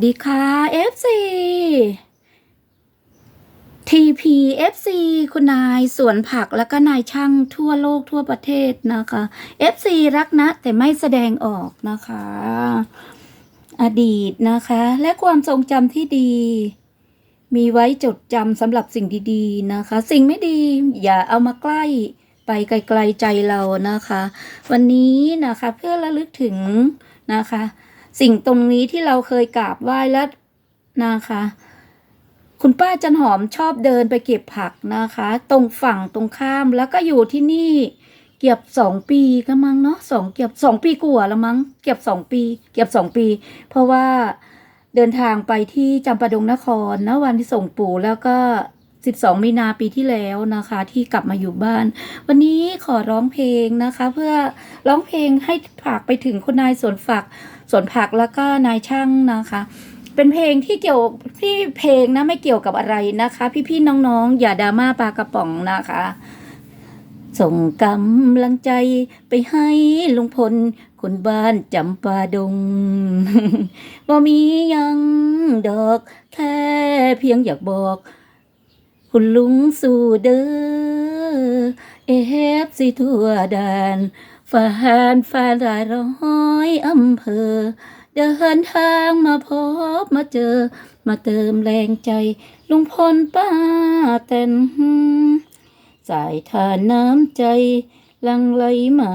ดีค่ะ FC TPFC คุณนายสวนผักแล้วก็นายช่างทั่วโลกทั่วประเทศนะคะ FC รักนะ แต่ไม่แสดงออกนะคะ อดีตนะคะ และความทรงจำที่ดี มีไว้จดจำสำหรับสิ่งดีๆนะคะ สิ่งไม่ดีอย่าเอามาใกล้ไปไกลๆใจเรานะคะ วันนี้นะคะเพื่อระลึกถึงนะคะ สิ่งตรงนี้ที่เราเคยกราบไหว้แล้วนะคะ คุณป้าจันหอมชอบเดินไปเก็บผักนะคะ ตรงฝั่งตรงข้ามแล้วก็อยู่ที่นี่เกือบสองปีก็มั้งเนาะสองเกือบสองปีกว่าล้วมั้งเกือบสองปีเกือบสองปี เพราะว่าเดินทางไปที่จำปาดงนครนะวันที่ส่งปู่แล้วก็12มีนาปีที่แล้วนะคะ ที่กลับมาอยู่บ้าน วันนี้ขอร้องเพลงนะคะ เพื่อร้องเพลงให้ฝากไปถึงคุณนายสวนฝัก สวนผักแล้วก็นายช่างนะคะ เป็นเพลงที่เกี่ยวที่เพลงนะไม่เกี่ยวกับอะไรนะคะ พี่ๆน้องๆ อย่าดราม่าปลากระป๋องนะคะ ส่งกำลังใจไปให้ลุงพลคนบ้านจำปาดงบ่มียังดอกแค่เพียงอยากบอก คุณลุงสู่เด้อเอฟสิทั่วแดน ฝานฝานหลายร้อยอำเภอ เดินทางมาพบมาเจอ มาเติมแรงใจ ลุงพลป้าแตนสายทานน้ำใจลังไหลมา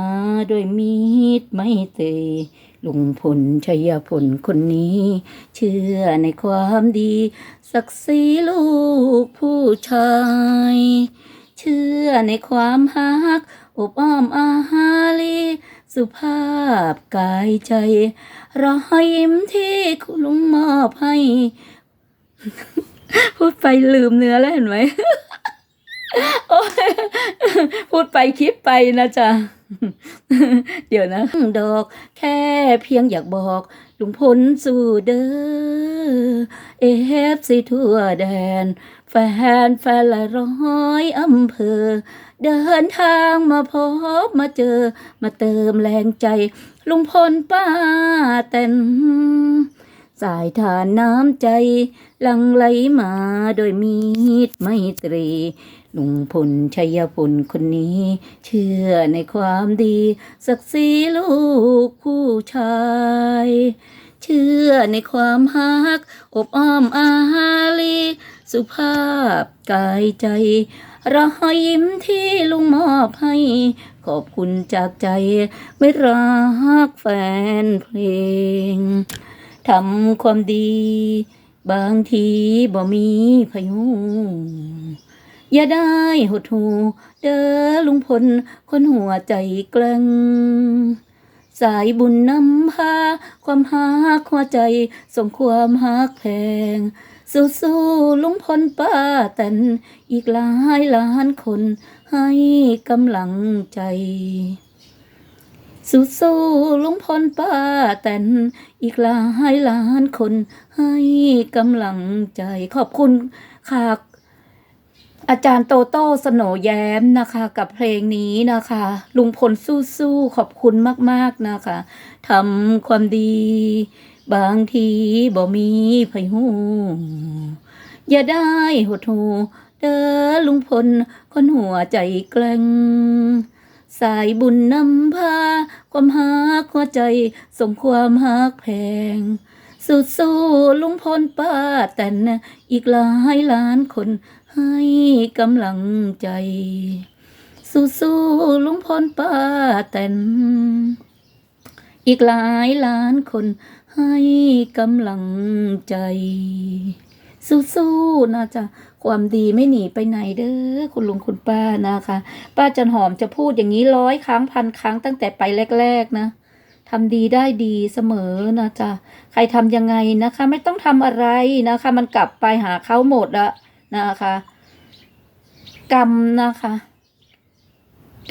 โดยมีดไม่เตยลุงพลชัยพลคนนี้ เชื่อในความดี ศักดิ์ศรีลูกผู้ชาย เชื่อในความฮัก อบอ้อมอาหารีสุภาพกายใจ รอยยิ้มที่คุณลุงมอบให้ พูดไปลืมเนื้อแล้วเห็นไหมโอ๊ยพูดไปคิดไปนะจ๊ะ เดี๋ยวนะ ดอกแค่เพียงอยากบอก ลุงพลสู่เด้อเอฟซีทั่วแดน แฟนแฟนละร้อยอำเภอ เดินทางมาพบมาเจอ มาเติมแรงใจ ลุงพลป้าแตนสายทานน้ำใจลังไหลมาโดยมีดไม่ตรี ลุงพลชัยพลคนนี้ เชื่อในความดีศักดิ์ศรีลูกผู้ชาย เชื่อในความฮัก อบอ้อมอารี สุภาพกายใจรอยยิ้มที่ลุงมอบให้ ขอบคุณจากใจ ไม่รักแฟนเพลงทำความดี บางทีบ่มีพยุอย่าได้หดหูเด้อลุงพล คนหัวใจแกล้งสายบุญนำพา ความหักหัวใจส่งความหักแพง สู้ๆลุงพลป้าแตนอีกหลายล้านคนให้กำลังใจ สู้ๆลุงพลป้าแตนอีกหลายล้านคนให้กำลังใจ ขอบคุณค่ะอาจารย์โตโต้สโหนแย้มนะคะ กับเพลงนี้นะคะ ลุงพลสู้ๆขอบคุณมากๆนะคะทำความดี บางทีบ่มีไผหูอย่าได้หดหูเด้อลุงพลคนหัวใจแกล้งสายบุญนำพา ความหักหัวใจส่งความหักแพงสู้ๆลุงพลป้าแตนอีกหลายล้านคนให้กำลังใจ สู้ๆลุงพลป้าแตน อีกหลายล้านคนให้กำลังใจ สู้ๆนะจ๊ะความดีไม่หนีไปไหนเด้อคุณลุงคุณป้านะคะ ป้าจันหอมจะพูดอย่างนี้ร้อยครั้งพันครั้งตั้งแต่ไปแรก ๆ นะทำดีได้ดีเสมอนะจ๊ะใครทำยังไงนะคะ ไม่ต้องทำอะไรนะคะ มันกลับไปหาเขาหมดละนะคะ กรรมนะคะ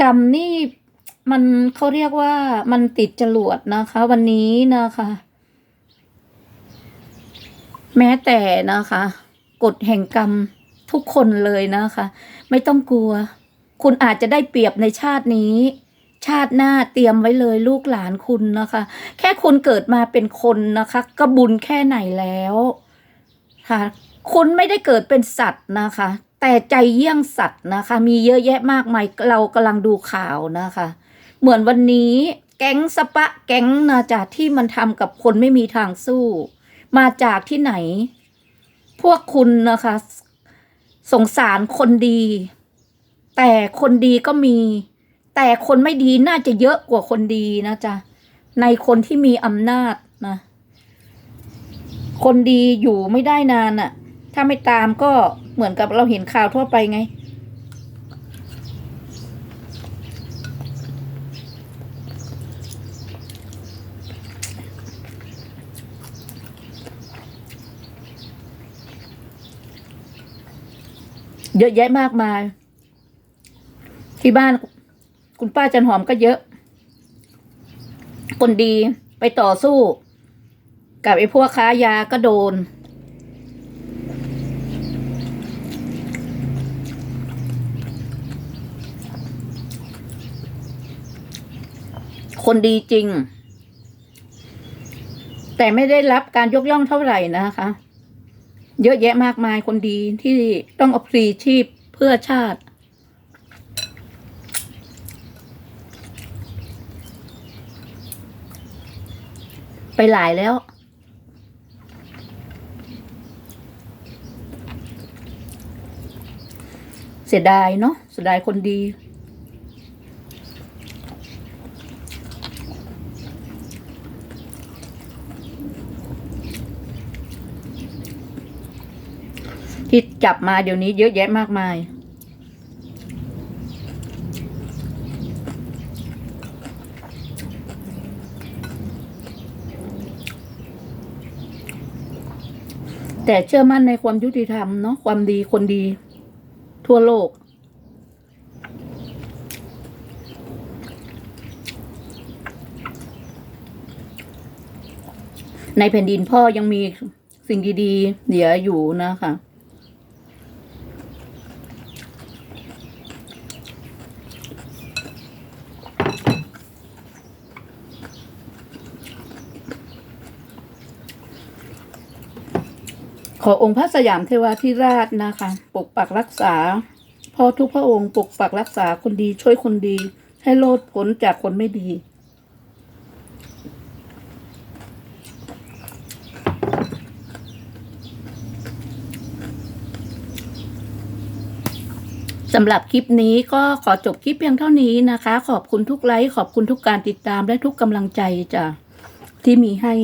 กรรมนี่ มันเขาเรียกว่ามันติดจรวดนะคะ วันนี้นะคะ แม้แต่นะคะกฎแห่งกรรมทุกคนเลยนะคะ ไม่ต้องกลัว คุณอาจจะได้เปรียบในชาตินี้ ชาติหน้าเตรียมไว้เลยลูกหลานคุณนะคะ แค่คุณเกิดมาเป็นคนนะคะ ก็บุญแค่ไหนแล้วค่ะ คุณไม่ได้เกิดเป็นสัตว์นะคะ แต่ใจเยี่ยงสัตว์นะคะ มีเยอะแยะมากมายเรากำลังดูข่าวนะคะ เหมือนวันนี้แก๊งสปะแก๊งนะจากที่มันทำกับคนไม่มีทางสู้ มาจากที่ไหน พวกคุณนะคะ สงสารคนดี แต่คนดีก็มี แต่คนไม่ดีน่าจะเยอะกว่าคนดีนะจ๊ะในคนที่มีอำนาจนะ คนดีอยู่ไม่ได้นานอะ ถ้าไม่ตามก็เหมือนกับเราเห็นข่าวทั่วไปไง เยอะแยะมากมาย ที่บ้านคุณป้าจันหอมก็เยอะ คนดีไปต่อสู้ กับไอ้พวกค้ายาก็โดน คนดีจริง แต่ไม่ได้รับการยกย่องเท่าไหร่นะคะ เยอะแยะมากมายคนดีที่ต้องเอาพลีชีพเพื่อชาติ ไปหลายแล้ว เสียดายเนาะเสียดายคนดี ที่จับมาเดี๋ยวนี้เยอะแยะมากมายแต่เชื่อมั่นในความยุติธรรมเนาะความดีคนดี ทั่วโลก ในแผ่นดินพ่อยังมีสิ่งดี ๆ เหลืออยู่นะคะ ขอองค์พระสยามเทวาธิราชนะคะ ปกปักรักษาพ่อทุกพระองค์ปกปักรักษาคนดีช่วยคนดี ให้โลดพ้นจากคนไม่ดี สำหรับคลิปนี้ก็ขอจบคลิปเพียงเท่านี้นะคะ ขอบคุณทุกไลค์ขอบคุณทุกการติดตามและทุกกำลังใจจ้ะที่มีให้